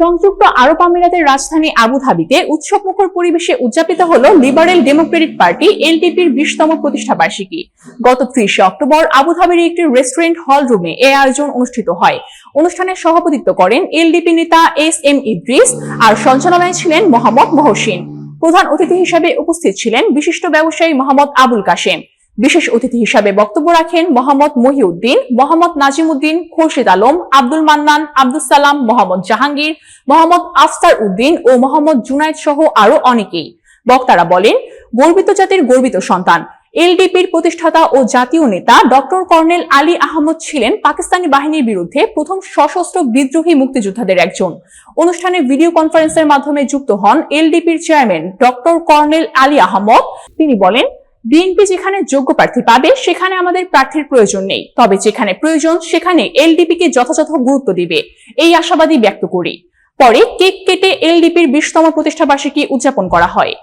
সংযুক্ত আরব আমিরাতের রাজধানী আবুধাবিতে উৎসবমুখর পরিবেশে উদযাপিত হল লিবারেল ডেমোক্রেটিক পার্টি এলডিপির বিশতম প্রতিষ্ঠা বার্ষিকী। গত ত্রিশে অক্টোবর আবুধাবির একটি রেস্টুরেন্ট হল রুমে এ আয়োজন অনুষ্ঠিত হয়। অনুষ্ঠানে সভাপতিত্ব করেন এলডিপি নেতা এস এম ইদ্রিস আর সঞ্চালনায় ছিলেন মোহাম্মদ মহসিন। প্রধান অতিথি হিসেবে উপস্থিত ছিলেন বিশিষ্ট ব্যবসায়ী মোহাম্মদ আবুল কাশেম। বিশেষ অতিথি হিসাবে বক্তব্য রাখেন মোহাম্মদ মহিউদ্দিন, মোহাম্মদ নাজিমুদ্দিন, খুরশিদ আলম, আব্দুল মান্নান আব্দুল সালাম, মোহাম্মদ জাহাঙ্গীর, মোহাম্মদ আফতার উদ্দিন ও মোহাম্মদ জুনায়দ সহ আরও অনেকেই। বক্তারা বলেন, গর্বিত জাতির গর্বিত সন্তান। এলডিপির প্রতিষ্ঠাতা ও জাতীয় নেতা ডক্টর কর্নেল আলী আহমদ ছিলেন পাকিস্তানি বাহিনীর বিরুদ্ধে প্রথম সশস্ত্র বিদ্রোহী মুক্তিযোদ্ধাদের একজন। অনুষ্ঠানে ভিডিও কনফারেন্সের মাধ্যমে যুক্ত হন এলডিপির chairman doctor colonel Ali Ahmad. তিনি বলেন বিএনপি যেখানে যোগ্য প্রার্থী পাবে, সেখানে আমাদের প্রার্থীর প্রয়োজন নেই। তবে যেখানে প্রয়োজন, সেখানে এলডিপি কে যথাযথ গুরুত্ব দিবে। এই আশাবাদী ব্যক্ত করি। পরে কেক কেটে এলডিপির বিশতম প্রতিষ্ঠাবার্ষিকী উদযাপন করা হয়।